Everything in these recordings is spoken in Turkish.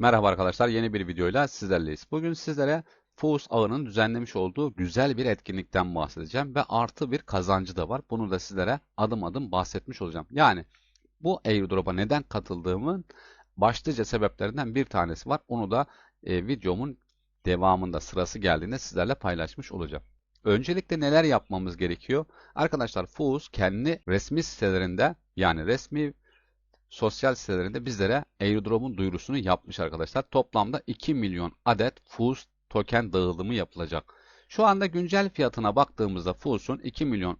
Merhaba arkadaşlar, yeni bir videoyla sizlerleyiz. Bugün sizlere Fuz ağının düzenlemiş olduğu güzel bir etkinlikten bahsedeceğim ve artı bir kazancı da var. Bunu da sizlere adım adım bahsetmiş olacağım. Yani bu airdrop'a neden katıldığımın başlıca sebeplerinden bir tanesi var. Onu da e, videomun devamında sırası geldiğinde sizlerle paylaşmış olacağım. Öncelikle neler yapmamız gerekiyor? Arkadaşlar Fuz kendi resmi sitelerinde yani resmi sosyal sitelerinde bizlere airdrop'un duyurusunu yapmış arkadaşlar. Toplamda 2 milyon adet Fuz token dağılımı yapılacak. Şu anda güncel fiyatına baktığımızda Fuz'un 2 milyon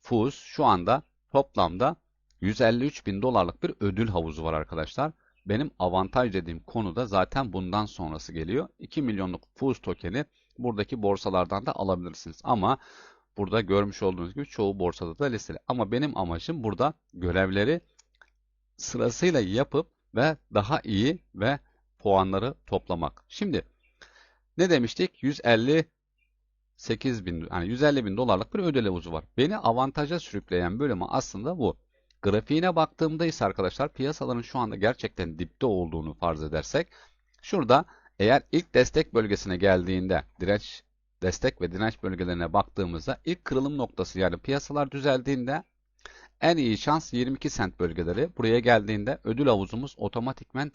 Fuz şu anda toplamda 153 bin dolarlık bir ödül havuzu var arkadaşlar. Benim avantaj dediğim konu da zaten bundan sonrası geliyor. 2 milyonluk Fuz tokeni buradaki borsalardan da alabilirsiniz. Ama burada görmüş olduğunuz gibi çoğu borsada da listeli. Ama benim amacım burada görevleri sırasıyla yapıp ve daha iyi ve puanları toplamak. Şimdi ne demiştik? 158 bin, yani 150 bin dolarlık bir ödül havuzu var. Beni avantaja sürükleyen bölümü aslında bu. Grafiğine baktığımda ise arkadaşlar piyasaların şu anda gerçekten dipte olduğunu farz edersek şurada eğer ilk destek bölgesine geldiğinde direnç destek ve direnç bölgelerine baktığımızda ilk kırılım noktası yani piyasalar düzeldiğinde en iyi şans 22 sent bölgeleri. Buraya geldiğinde ödül havuzumuz otomatikmen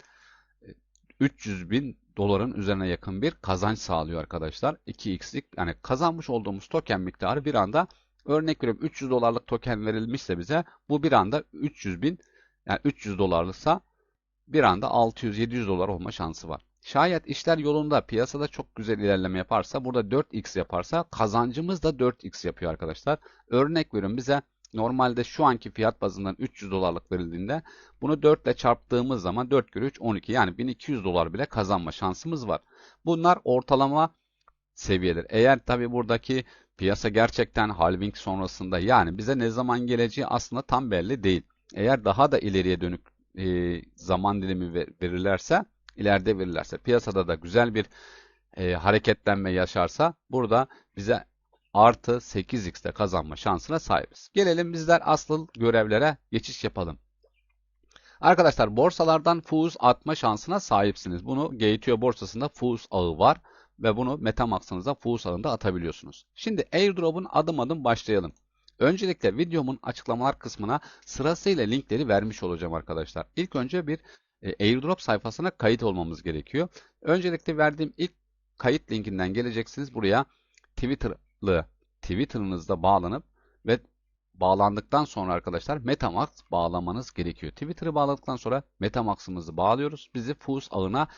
300 e, bin doların üzerine yakın bir kazanç sağlıyor arkadaşlar. 2x'lik yani kazanmış olduğumuz token miktarı bir anda örnek veriyorum 300 dolarlık token verilmişse bize bu bir anda 300 bin yani 300 dolarlıksa bir anda 600-700 dolar olma şansı var. Şayet işler yolunda piyasada çok güzel ilerleme yaparsa burada 4x yaparsa kazancımız da 4x yapıyor arkadaşlar. Örnek veriyorum bize Normalde şu anki fiyat bazından 300 dolarlık verildiğinde bunu 4 ile çarptığımız zaman 4 kere 3 12 yani 1200 dolar bile kazanma şansımız var. Bunlar ortalama seviyeler. Eğer tabi buradaki piyasa gerçekten halving sonrasında yani bize ne zaman geleceği aslında tam belli değil. Eğer daha da ileriye dönük e, zaman dilimi verirlerse, ileride verirlerse, piyasada da güzel bir e, hareketlenme yaşarsa burada bize artı 8x'te kazanma şansına sahibiz. Gelelim bizler asıl görevlere geçiş yapalım. Arkadaşlar borsalardan fuz atma şansına sahipsiniz. Bunu Gateway borsasında fuz ağı var ve bunu Metamax'ınıza fuz ağında atabiliyorsunuz. Şimdi airdrop'un adım adım başlayalım. Öncelikle videomun açıklamalar kısmına sırasıyla linkleri vermiş olacağım arkadaşlar. İlk önce bir e, airdrop sayfasına kayıt olmamız gerekiyor. Öncelikle verdiğim ilk kayıt linkinden geleceksiniz. Buraya Twitter Twitter'ınızda bağlanıp ve bağlandıktan sonra arkadaşlar Metamax bağlamanız gerekiyor. Twitter'ı bağladıktan sonra Metamax'ımızı bağlıyoruz. Bizi Fuz ağına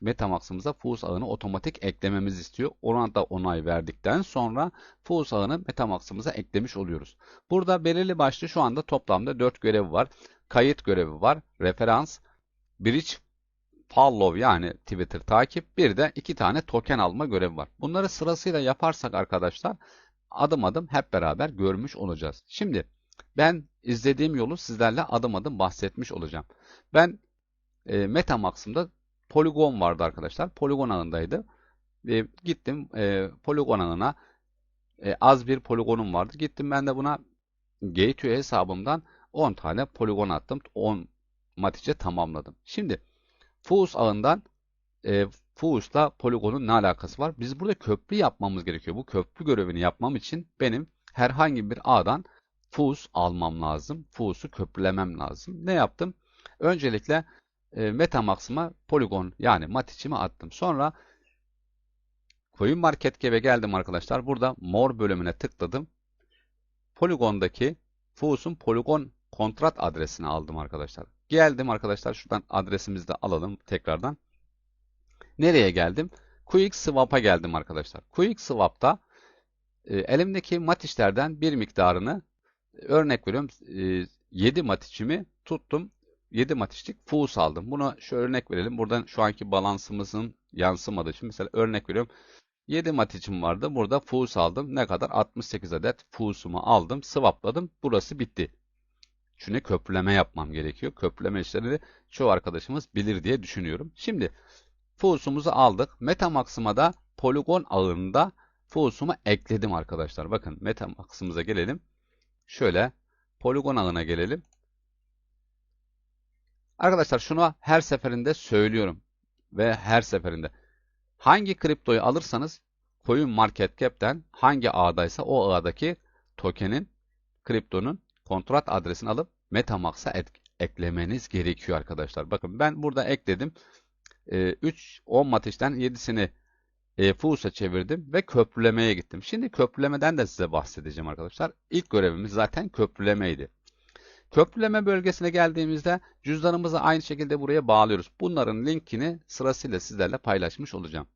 Metamax'ımıza Fuz ağını otomatik eklememiz istiyor. Ona da onay verdikten sonra Fuz ağını Metamax'ımıza eklemiş oluyoruz. Burada belirli başlı şu anda toplamda 4 görev var. Kayıt görevi var. Referans, bridge follow yani Twitter takip bir de iki tane token alma görevi var. Bunları sırasıyla yaparsak arkadaşlar adım adım hep beraber görmüş olacağız. Şimdi ben izlediğim yolu sizlerle adım adım bahsetmiş olacağım. Ben e, Metamax'ımda Polygon vardı arkadaşlar. Polygon ağındaydı. E, gittim e, Polygon ağına e, az bir poligonum vardı. Gittim ben de buna Gateway hesabımdan 10 tane poligon attım. 10 matice tamamladım. Şimdi Fuz ağından e, Fuz'la poligonun ne alakası var? Biz burada köprü yapmamız gerekiyor. Bu köprü görevini yapmam için benim herhangi bir ağdan Fuz almam lazım. Fuz'u köprülemem lazım. Ne yaptım? Öncelikle e, Metamax'ıma poligon yani matiçimi attım. Sonra Coin Market Cap'e geldim arkadaşlar. Burada mor bölümüne tıkladım. Polygon'daki Fuz'un poligon kontrat adresini aldım arkadaşlar. Geldim arkadaşlar şuradan adresimizi de alalım tekrardan. Nereye geldim? Quick Swap'a geldim arkadaşlar. Quick Swap'ta e, elimdeki matişlerden bir miktarını örnek veriyorum e, 7 matiçimi tuttum. 7 matişlik fuz aldım. Buna şu örnek verelim. Buradan şu anki balansımızın yansımadığı için mesela örnek veriyorum. 7 matiçim vardı. Burada fuz aldım. Ne kadar? 68 adet fuzumu aldım. Swapladım. Burası bitti. Çünkü köprüleme yapmam gerekiyor. Köprüleme işlerini çoğu arkadaşımız bilir diye düşünüyorum. Şimdi Fuse'umuzu aldık. Metamax'ıma da poligon ağında Fuse'umu ekledim arkadaşlar. Bakın Metamax'ımıza gelelim. Şöyle poligon ağına gelelim. Arkadaşlar şunu her seferinde söylüyorum. ve her seferinde hangi kriptoyu alırsanız Coin Market Cap'ten hangi ağdaysa o ağdaki tokenin, kriptonun kontrat adresini alıp Metamask'a eklemeniz gerekiyor arkadaşlar. Bakın ben burada ekledim. E, 3 10 matişten 7'sini e, Fus'a çevirdim ve köprülemeye gittim. Şimdi köprülemeden de size bahsedeceğim arkadaşlar. İlk görevimiz zaten köprülemeydi. Köprüleme bölgesine geldiğimizde cüzdanımızı aynı şekilde buraya bağlıyoruz. Bunların linkini sırasıyla sizlerle paylaşmış olacağım.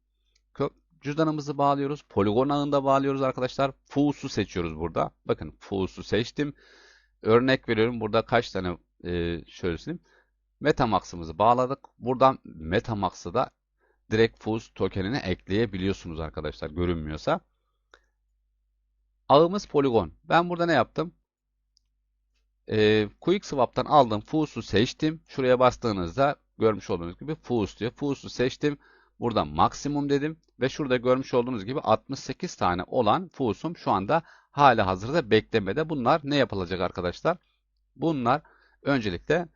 Kö cüzdanımızı bağlıyoruz. Poligon ağında bağlıyoruz arkadaşlar. Fus'u seçiyoruz burada. Bakın Fus'u seçtim. Örnek veriyorum. Burada kaç tane e, şöyle söyleyeyim. Metamask'ımızı bağladık. Buradan Metamask'ı da direkt Fuse tokenini ekleyebiliyorsunuz arkadaşlar görünmüyorsa. Ağımız poligon. Ben burada ne yaptım? Ee, QuickSwap'tan aldığım Fuse'u seçtim. Şuraya bastığınızda görmüş olduğunuz gibi Fuse diyor. Fuse'u seçtim. Burada maksimum dedim ve şurada görmüş olduğunuz gibi 68 tane olan Fuse'um şu anda hala hazırda beklemede. Bunlar ne yapılacak arkadaşlar? Bunlar öncelikle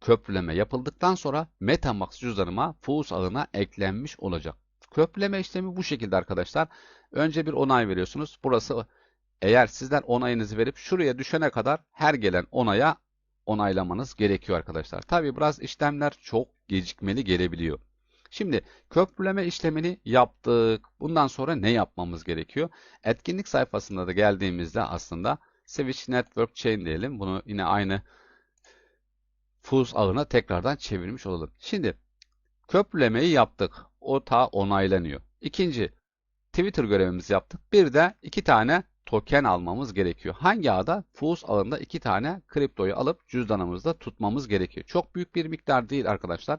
köprüleme yapıldıktan sonra Metamask cüzdanıma Fuse ağına eklenmiş olacak. Köprüleme işlemi bu şekilde arkadaşlar. Önce bir onay veriyorsunuz. Burası eğer sizler onayınızı verip şuraya düşene kadar her gelen onaya onaylamanız gerekiyor arkadaşlar. Tabi biraz işlemler çok gecikmeli gelebiliyor. Şimdi köprüleme işlemini yaptık. Bundan sonra ne yapmamız gerekiyor? Etkinlik sayfasında da geldiğimizde aslında Switch Network Chain diyelim. Bunu yine aynı fuz ağına tekrardan çevirmiş olalım. Şimdi köprülemeyi yaptık. O ta onaylanıyor. İkinci Twitter görevimizi yaptık. Bir de iki tane token almamız gerekiyor. Hangi ağda? Fuz ağında iki tane kriptoyu alıp cüzdanımızda tutmamız gerekiyor. Çok büyük bir miktar değil arkadaşlar.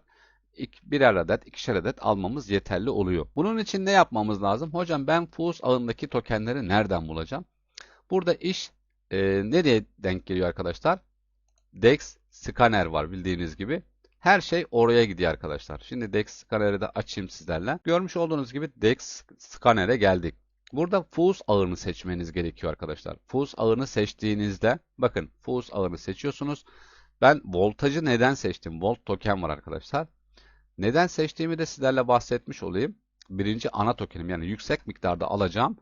Birer adet, ikişer adet almamız yeterli oluyor. Bunun için ne yapmamız lazım? Hocam ben Fuz ağındaki tokenleri nereden bulacağım? Burada iş e, nereye denk geliyor arkadaşlar? DEX scanner var bildiğiniz gibi. Her şey oraya gidiyor arkadaşlar. Şimdi DEX scanner'ı da açayım sizlerle. Görmüş olduğunuz gibi DEX scanner'e geldik. Burada fuse ağını seçmeniz gerekiyor arkadaşlar. Fuse ağını seçtiğinizde bakın fuse ağını seçiyorsunuz. Ben voltajı neden seçtim? Volt token var arkadaşlar. Neden seçtiğimi de sizlerle bahsetmiş olayım. Birinci ana tokenim yani yüksek miktarda alacağım.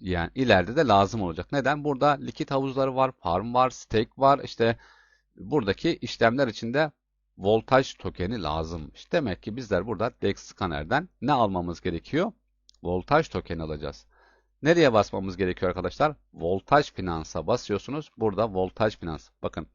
Yani ileride de lazım olacak. Neden? Burada likit havuzları var, farm var, stake var, işte buradaki işlemler içinde voltaj tokeni lazımmış. Demek ki bizler burada DEX scanner'den ne almamız gerekiyor? Voltaj tokeni alacağız. Nereye basmamız gerekiyor arkadaşlar? Voltaj finansa basıyorsunuz. Burada voltaj finans. Bakın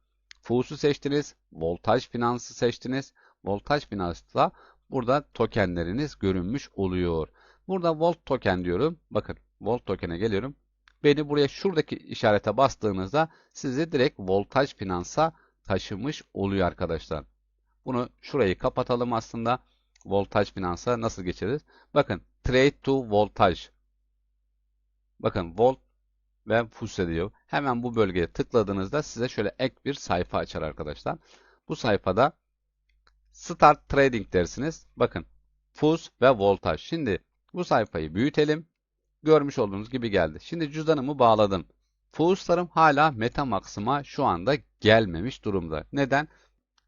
FUS'u seçtiniz. Voltaj finansı seçtiniz. Voltaj finansta burada tokenleriniz görünmüş oluyor. Burada volt token diyorum. Bakın volt token'e geliyorum. Beni buraya şuradaki işarete bastığınızda sizi direkt voltaj finansa taşımış oluyor arkadaşlar. Bunu şurayı kapatalım aslında. Voltaj finansa nasıl geçeriz? Bakın trade to voltage. Bakın volt ve fuse diyor. Hemen bu bölgeye tıkladığınızda size şöyle ek bir sayfa açar arkadaşlar. Bu sayfada start trading dersiniz. Bakın fuse ve voltaj. Şimdi bu sayfayı büyütelim. Görmüş olduğunuz gibi geldi. Şimdi cüzdanımı bağladım. Fuse'larım hala MetaMask'ıma şu anda gelmemiş durumda. Neden?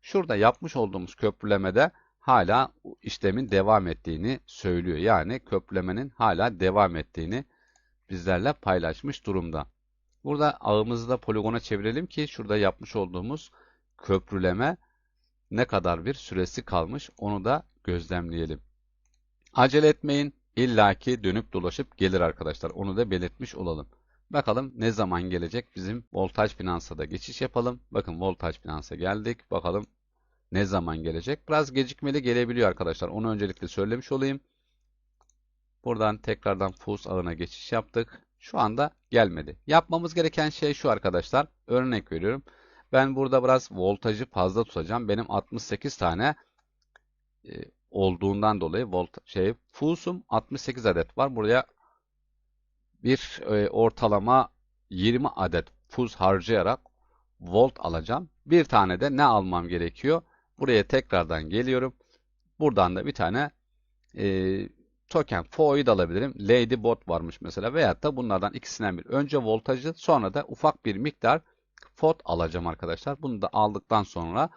Şurada yapmış olduğumuz köprülemede hala işlemin devam ettiğini söylüyor. Yani köprülemenin hala devam ettiğini bizlerle paylaşmış durumda. Burada ağımızı da poligona çevirelim ki şurada yapmış olduğumuz köprüleme ne kadar bir süresi kalmış onu da gözlemleyelim. Acele etmeyin. illaki dönüp dolaşıp gelir arkadaşlar. Onu da belirtmiş olalım. Bakalım ne zaman gelecek bizim voltaj finansa da geçiş yapalım. Bakın voltaj finansa geldik. Bakalım ne zaman gelecek. Biraz gecikmeli gelebiliyor arkadaşlar. Onu öncelikle söylemiş olayım. Buradan tekrardan fuse ağına geçiş yaptık. Şu anda gelmedi. Yapmamız gereken şey şu arkadaşlar. Örnek veriyorum. Ben burada biraz voltajı fazla tutacağım. Benim 68 tane e, olduğundan dolayı volt şey fuse'um 68 adet var. Buraya bir e, ortalama 20 adet fuz harcayarak volt alacağım. Bir tane de ne almam gerekiyor? Buraya tekrardan geliyorum. Buradan da bir tane e, token FOI'yi de alabilirim. Ladybot varmış mesela. Veyahut da bunlardan ikisinden bir. Önce voltajı sonra da ufak bir miktar FOT alacağım arkadaşlar. Bunu da aldıktan sonra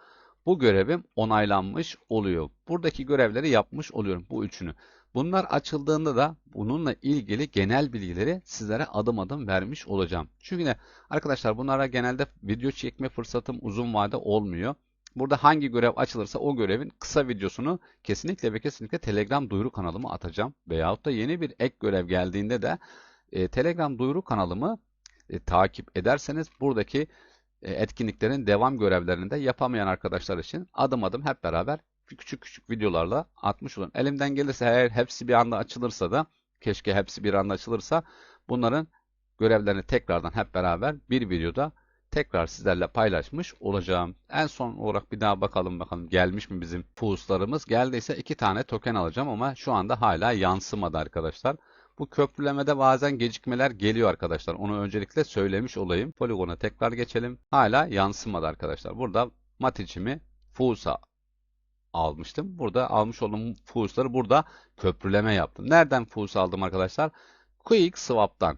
bu görevim onaylanmış oluyor. Buradaki görevleri yapmış oluyorum bu üçünü. Bunlar açıldığında da bununla ilgili genel bilgileri sizlere adım adım vermiş olacağım. Çünkü ne? Arkadaşlar bunlara genelde video çekme fırsatım uzun vade olmuyor. Burada hangi görev açılırsa o görevin kısa videosunu kesinlikle ve kesinlikle Telegram duyuru kanalıma atacağım. Veyahut da yeni bir ek görev geldiğinde de e, Telegram duyuru kanalımı e, takip ederseniz buradaki e, etkinliklerin devam görevlerini de yapamayan arkadaşlar için adım adım hep beraber küçük küçük videolarla atmış olun. Elimden gelirse eğer hepsi bir anda açılırsa da keşke hepsi bir anda açılırsa bunların görevlerini tekrardan hep beraber bir videoda tekrar sizlerle paylaşmış olacağım. En son olarak bir daha bakalım bakalım gelmiş mi bizim fuhuslarımız. Geldiyse iki tane token alacağım ama şu anda hala yansımadı arkadaşlar. Bu köprülemede bazen gecikmeler geliyor arkadaşlar. Onu öncelikle söylemiş olayım. Poligona tekrar geçelim. Hala yansımadı arkadaşlar. Burada maticimi fuhusa almıştım. Burada almış olduğum fuhusları burada köprüleme yaptım. Nereden fuhus aldım arkadaşlar? Quick Swap'tan.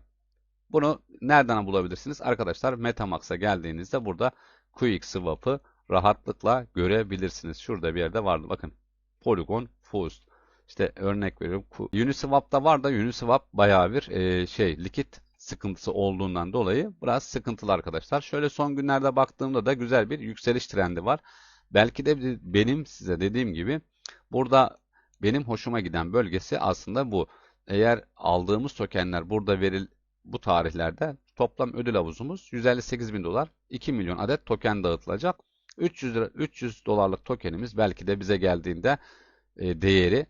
Bunu nereden bulabilirsiniz? Arkadaşlar Metamax'a geldiğinizde burada Quick Swap'ı rahatlıkla görebilirsiniz. Şurada bir yerde vardı. Bakın. Polygon Fuse. İşte örnek veriyorum. Uniswap'ta var da Uniswap bayağı bir e, şey likit sıkıntısı olduğundan dolayı biraz sıkıntılı arkadaşlar. Şöyle son günlerde baktığımda da güzel bir yükseliş trendi var. Belki de benim size dediğim gibi burada benim hoşuma giden bölgesi aslında bu. Eğer aldığımız tokenler burada veril bu tarihlerde toplam ödül havuzumuz 158 bin dolar 2 milyon adet token dağıtılacak. 300 lira 300 dolarlık tokenimiz belki de bize geldiğinde e, değeri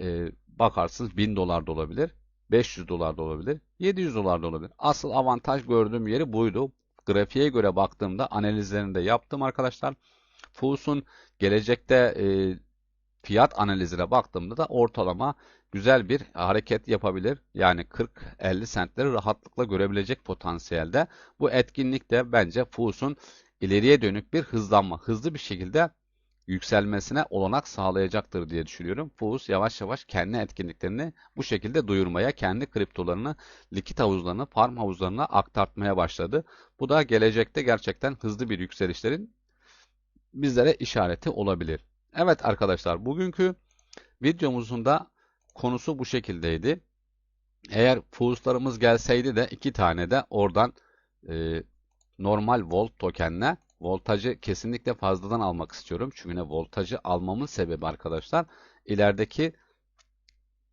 e, bakarsınız 1000 dolar da olabilir. 500 dolar da olabilir. 700 dolar da olabilir. Asıl avantaj gördüğüm yeri buydu. Grafiğe göre baktığımda analizlerini de yaptım arkadaşlar. Fus'un gelecekte e, fiyat analizine baktığımda da ortalama güzel bir hareket yapabilir. Yani 40-50 sentleri rahatlıkla görebilecek potansiyelde. Bu etkinlik de bence Fus'un ileriye dönük bir hızlanma, hızlı bir şekilde yükselmesine olanak sağlayacaktır diye düşünüyorum. Fuz yavaş yavaş kendi etkinliklerini bu şekilde duyurmaya, kendi kriptolarını, likit havuzlarını, farm havuzlarına aktartmaya başladı. Bu da gelecekte gerçekten hızlı bir yükselişlerin bizlere işareti olabilir. Evet arkadaşlar bugünkü videomuzun da konusu bu şekildeydi. Eğer fuzlarımız gelseydi de iki tane de oradan e, normal volt tokenle voltajı kesinlikle fazladan almak istiyorum. Çünkü ne voltajı almamın sebebi arkadaşlar ilerideki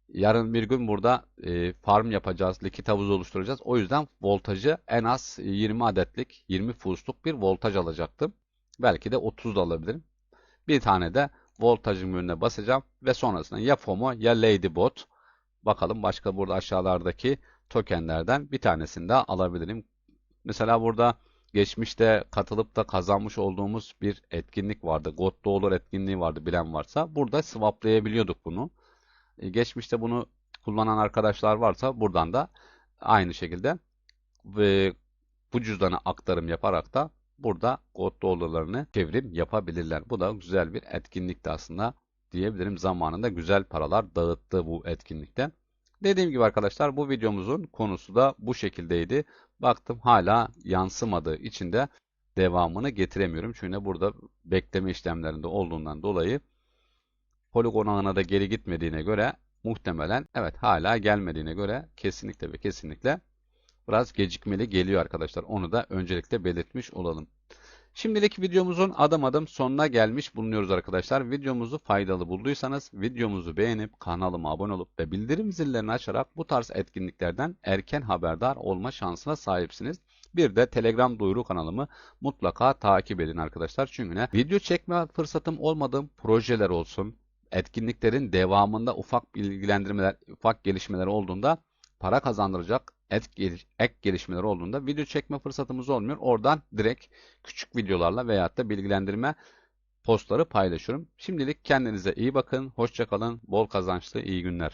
yarın bir gün burada e, farm yapacağız, likit havuzu oluşturacağız. O yüzden voltajı en az 20 adetlik, 20 fusluk bir voltaj alacaktım. Belki de 30 da alabilirim. Bir tane de voltajın önüne basacağım ve sonrasında ya FOMO ya Ladybot. Bakalım başka burada aşağılardaki tokenlerden bir tanesini de alabilirim. Mesela burada geçmişte katılıp da kazanmış olduğumuz bir etkinlik vardı. God Dollar etkinliği vardı bilen varsa. Burada swaplayabiliyorduk bunu. E, geçmişte bunu kullanan arkadaşlar varsa buradan da aynı şekilde ve bu cüzdana aktarım yaparak da burada God dolarlarını çevrim yapabilirler. Bu da güzel bir etkinlikti aslında diyebilirim. Zamanında güzel paralar dağıttı bu etkinlikte. Dediğim gibi arkadaşlar bu videomuzun konusu da bu şekildeydi. Baktım hala yansımadığı için de devamını getiremiyorum. Çünkü burada bekleme işlemlerinde olduğundan dolayı poligon ağına da geri gitmediğine göre muhtemelen evet hala gelmediğine göre kesinlikle ve kesinlikle biraz gecikmeli geliyor arkadaşlar. Onu da öncelikle belirtmiş olalım. Şimdilik videomuzun adım adım sonuna gelmiş bulunuyoruz arkadaşlar. Videomuzu faydalı bulduysanız videomuzu beğenip kanalıma abone olup ve bildirim zillerini açarak bu tarz etkinliklerden erken haberdar olma şansına sahipsiniz. Bir de Telegram duyuru kanalımı mutlaka takip edin arkadaşlar. Çünkü ne? Video çekme fırsatım olmadığım projeler olsun, etkinliklerin devamında ufak bilgilendirmeler, ufak gelişmeler olduğunda para kazandıracak ek gelişmeler olduğunda video çekme fırsatımız olmuyor. Oradan direkt küçük videolarla veyahut da bilgilendirme postları paylaşıyorum. Şimdilik kendinize iyi bakın. Hoşçakalın. Bol kazançlı iyi günler.